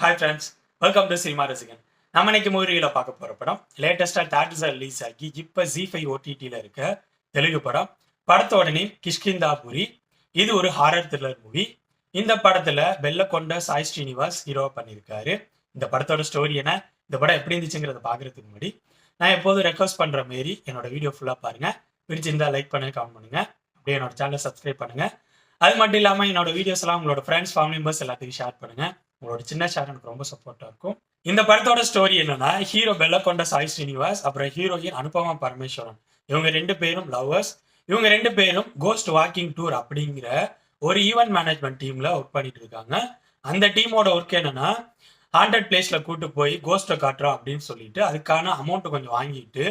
Hi friends welcome to cinema ரசிகன் நம்ம இன்னைக்கு மூவியில் பார்க்க போகிற படம் லேட்டஸ்டாக தேட்டர்ஸில் ரிலீஸ் ஆகி இப்போ ஜி ஃபைவ் ஓடிடியில் இருக்க தெலுங்கு படம் படத்தோட நேம் கிஷ்கிந்தாபுரி. இது ஒரு ஹாரர் த்ரில்லர் மூவி இந்த படத்தில் வெள்ளக்கொண்ட சாய் ஸ்ரீனிவாஸ் ஹீரோவாக பண்ணியிருக்காரு இந்த படத்தோட ஸ்டோரி என்ன இந்த படம் எப்படி இருந்துச்சுங்கிறத பார்க்கறதுக்கு முன்னாடி நான் எப்போதும் ரெக்வஸ்ட் பண்ணுற மாரி என்னோட வீடியோ ஃபுல்லாக பாருங்கள் பிடிச்சிருந்தா லைக் பண்ணுங்க கமெண்ட் பண்ணுங்கள் அப்படியே என்னோட சேனலை சப்ஸ்கிரைப் பண்ணுங்கள் அது மட்டும் இல்லாமல் என்னோட வீடியோஸ்லாம் உங்களோட ஃப்ரெண்ட்ஸ் ஃபேமிலி மெம்பர்ஸ் எல்லாத்துக்கும் ஷேர் பண்ணுங்கள் உங்களோட சின்ன ஷேர் எனக்கு ரொம்ப சப்போர்ட்டாக இருக்கும். இந்த படத்தோட ஸ்டோரி என்னன்னா ஹீரோ பெல்லக்கொண்ட சாய் ஸ்ரீனிவாஸ் அப்புறம் ஹீரோயின் அனுபமா பரமேஸ்வரன். இவங்க ரெண்டு பேரும் லவ்வர்ஸ் இவங்க ரெண்டு பேரும் கோஸ்ட் வாக்கிங் டூர் அப்படிங்கிற ஒரு ஈவெண்ட் மேனேஜ்மெண்ட் டீம்ல ஒர்க் பண்ணிட்டு இருக்காங்க. அந்த டீமோட ஒர்க் என்னன்னா ஹாண்டட் பிளேஸ்ல கூட்டு போய் கோஸ்ட்டை காட்டுறோம் அப்படின்னு சொல்லிட்டு அதுக்கான அமௌண்ட் கொஞ்சம் வாங்கிட்டு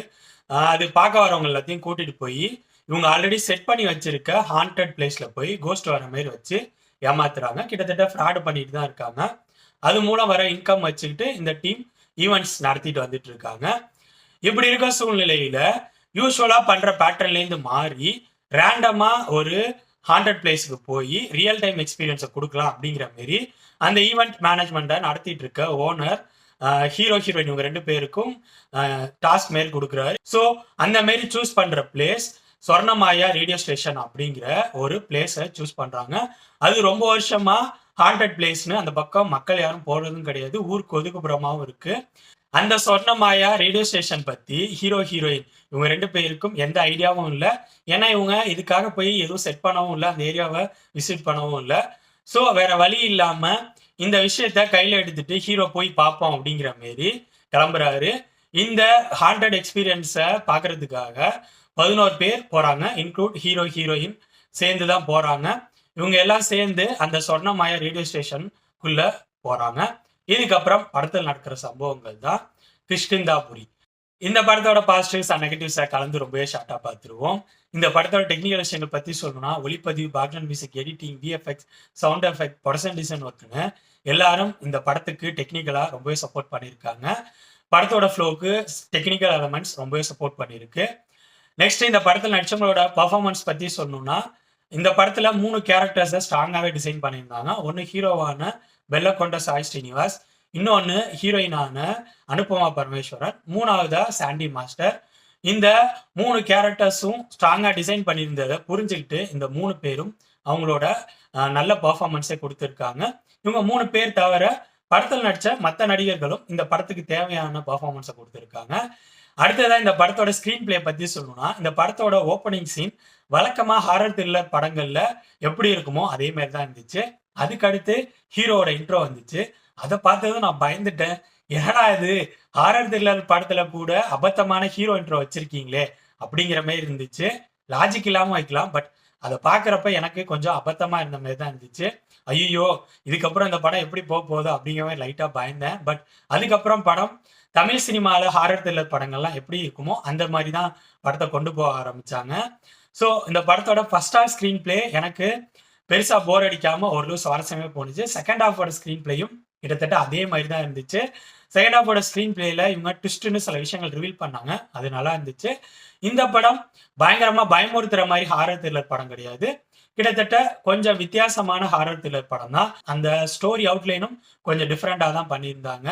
அது பார்க்க வரவங்க எல்லாத்தையும் கூட்டிட்டு போய் இவங்க ஆல்ரெடி செட் பண்ணி வச்சிருக்க ஹாண்டட் பிளேஸ்ல போய் கோஸ்ட் வர மாதிரி வச்சு ஏமாத்துறாங்க. கிட்டத்தட்ட ஃப்ராடு பண்ணிட்டு தான் இருக்காங்க. அது மூலம் வர இன்கம் வச்சுக்கிட்டு இந்த டீம் ஈவெண்ட்ஸ் நடத்திட்டு வந்துட்டு இருக்காங்க. இப்படி இருக்க சூழ்நிலையில யூஸ்வலா பண்ற பேட்டர்ன்லேருந்து மாறி ரேண்டமா ஒரு ஹாண்ட்ரட் பிளேஸுக்கு போய் ரியல் டைம் எக்ஸ்பீரியன்ஸை கொடுக்கலாம் அப்படிங்கிற மாரி அந்த ஈவெண்ட் மேனேஜ்மெண்ட்டை நடத்திட்டு இருக்க ஓனர் ஹீரோ ஹீரோயின் இவங்க ரெண்டு பேருக்கும் டாஸ்க் மேல் கொடுக்குறாரு. ஸோ அந்த மாரி சூஸ் பண்ற பிளேஸ் சொர்ணமாயா ரேடியோ ஸ்டேஷன் அப்படிங்கிற ஒரு பிளேஸை சூஸ் பண்றாங்க. அது ரொம்ப வருஷமா ஹாண்டட் பிளேஸ்னு அந்த பக்கம் மக்கள் யாரும் போறதும் கிடையாது. ஊருக்கு ஒதுக்குப்புறமாகவும் இருக்கு. அந்த சொர்ணமாயா ரேடியோ ஸ்டேஷன் பத்தி ஹீரோ ஹீரோயின் இவங்க ரெண்டு பேருக்கும் எந்த ஐடியாவும் இல்லை. ஏன்னா இவங்க இதுக்காக போய் எதுவும் செட் பண்ணவும் இல்லை. அந்த ஏரியாவை விசிட் பண்ணவும் இல்லை. ஸோ வேற வழி இல்லாம இந்த விஷயத்த கையில் எடுத்துட்டு ஹீரோ போய் பார்ப்போம் அப்படிங்கிற மாரி கிளம்புறாரு. இந்த ஹாண்டட் எக்ஸ்பீரியன்ஸை பார்க்கறதுக்காக பதினோரு பேர் போறாங்க. இன்க்ளூட் ஹீரோ ஹீரோயின் சேர்ந்து தான் போறாங்க. இவங்க எல்லாம் சேர்ந்து அந்த சொர்ணமாயா ரேடியோ ஸ்டேஷனுக்குள்ள போறாங்க. இதுக்கப்புறம் படத்தில் நடக்கிற சம்பவங்கள் தான் கிஷ்கிந்தாபுரி. இந்த படத்தோட பாசிட்டிவ்ஸ் அண்ட் நெகட்டிவ்ஸை கலந்து ரொம்பவே ஷார்ட்டாக பார்த்துருவோம். இந்த படத்தோட டெக்னிக்கல் விஷயங்கள் பற்றி சொல்லணும்னா ஒளிப்பதிவு background music editing VFX sound effect production design ஒர்க்குன்னு எல்லாரும் இந்த படத்துக்கு டெக்னிக்கலாக ரொம்பவே சப்போர்ட் பண்ணியிருக்காங்க. படத்தோட ஃப்ளோக்கு டெக்னிக்கல் எலமெண்ட்ஸ் ரொம்பவே சப்போர்ட் பண்ணியிருக்கு. நெக்ஸ்ட் இந்த படத்தில் நடிச்சவங்களோட பர்ஃபார்மன்ஸ் பற்றி சொல்லணும்னா இந்த படத்தில் மூணு கேரக்டர்ஸை ஸ்ட்ராங்காகவே டிசைன் பண்ணியிருந்தாங்க. ஒன்று ஹீரோவான பெல்லக்கொண்ட சாய் ஸ்ரீனிவாஸ் இன்னொன்று ஹீரோயினான அனுபமா பரமேஸ்வரன் மூணாவதா சாண்டி மாஸ்டர் இந்த மூணு கேரக்டர்ஸும் ஸ்ட்ராங்காக டிசைன் பண்ணியிருந்ததை புரிஞ்சுக்கிட்டு இந்த மூணு பேரும் அவங்களோட நல்ல பர்ஃபார்மன்ஸை கொடுத்துருக்காங்க. இவங்க மூணு பேர் தவிர படத்தில் நடித்த மற்ற நடிகர்களும் இந்த படத்துக்கு தேவையான பர்ஃபார்மன்ஸை கொடுத்துருக்காங்க. அடுத்ததான் இந்த படத்தோட ஸ்க்ரீன் பிளே பத்தி சொல்லணும்னா இந்த படத்தோட ஓப்பனிங் சீன் வழக்கமா ஹாரர் த்ரில்லர் படங்கள்ல எப்படி இருக்குமோ அதே மாதிரி தான் இருந்துச்சு. அதுக்கு அடுத்து ஹீரோவோட இன்ட்ரோ வந்துச்சு. அதை பார்த்ததும் நான் பயந்துட்டேன். என்னடா இது? ஹாரர் த்ரில்லர் படத்துல கூட அபத்தமான ஹீரோ இன்ட்ரோ வச்சிருக்கீங்களே அப்படிங்கிற மாதிரி இருந்துச்சு. லாஜிக் இல்லாமல் வைக்கலாம் பட் அதை பார்க்குறப்ப எனக்கு கொஞ்சம் அபத்தமாக இருந்த மாதிரி தான் இருந்துச்சு. ஐயோ இதுக்கப்புறம் இந்த படம் எப்படி போக போகுதோ? அப்படிங்கிற மாதிரி லைட்டாக பயந்தேன். பட் அதுக்கப்புறம் படம் தமிழ் சினிமாவில் ஹாரர் த்ரில்லர் படங்கள்லாம் எப்படி இருக்குமோ அந்த மாதிரி தான் படத்தை கொண்டு போக ஆரம்பித்தாங்க ஸோ இந்த படத்தோட ஃபர்ஸ்ட் ஹாஃப் ஸ்க்ரீன் பிளே எனக்கு பெருசாக போர் அடிக்காமல் ஓரளவு சுவாரஸ்யமே போணுச்சு. செகண்ட் ஹாஃபோட ஸ்க்ரீன் பிளேயும் கிட்டத்தட்ட அதே மாதிரி தான் இருந்துச்சு. செகண்ட் ஹாஃபோட ஸ்க்ரீன் பிளேயில் இவங்க ட்விஸ்ட்னு சில விஷயங்கள் ரிவீல் பண்ணாங்க. அது நல்லா இருந்துச்சு. இந்த படம் பயங்கரமாக பயமுறுத்துற மாதிரி ஹாரர் த்ரில்லர் படம் கிடையாது. கிட்டத்தட்ட கொஞ்சம் வித்தியாசமான ஹாரர் த்ரில்லர் படம் தான் அந்த ஸ்டோரி அவுட்லைனும் கொஞ்சம் டிஃப்ரெண்டாக தான் பண்ணியிருந்தாங்க.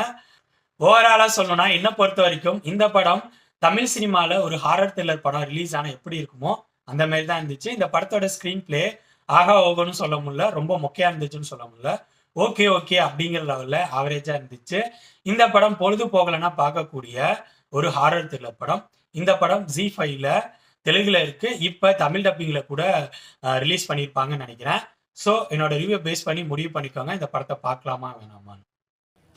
ஓவராலாக சொல்லணும்னா என்னை பொறுத்த வரைக்கும் இந்த படம் தமிழ் சினிமாவில் ஒரு ஹாரர் த்ரில்லர் படம் ரிலீஸ் ஆனால் எப்படி இருக்குமோ அந்த மாதிரி தான் இருந்துச்சு. இந்த படத்தோட ஸ்க்ரீன் பிளே ஆகா ஓகோன்னு சொல்ல முடியல ரொம்ப மொக்கையா இருந்துச்சுன்னு சொல்ல முடியல. ஓகே ஓகே அப்படிங்கிற லெவலில் ஆவரேஜாக இருந்துச்சு. இந்த படம் பொழுது போகலைன்னா பார்க்கக்கூடிய ஒரு ஹாரர் த்ரில்லர் படம். இந்த படம் ஜி ஃபைவ்ல தெலுங்குல இருக்கு. இப்போ தமிழ் டப்பிங்கில் கூட ரிலீஸ் பண்ணியிருப்பாங்கன்னு நினைக்கிறேன். ஸோ என்னோட ரிவ்யூ பேஸ் பண்ணி முடிவு பண்ணிக்கோங்க. இந்த படத்தை பார்க்கலாமா வேணாமான்னு.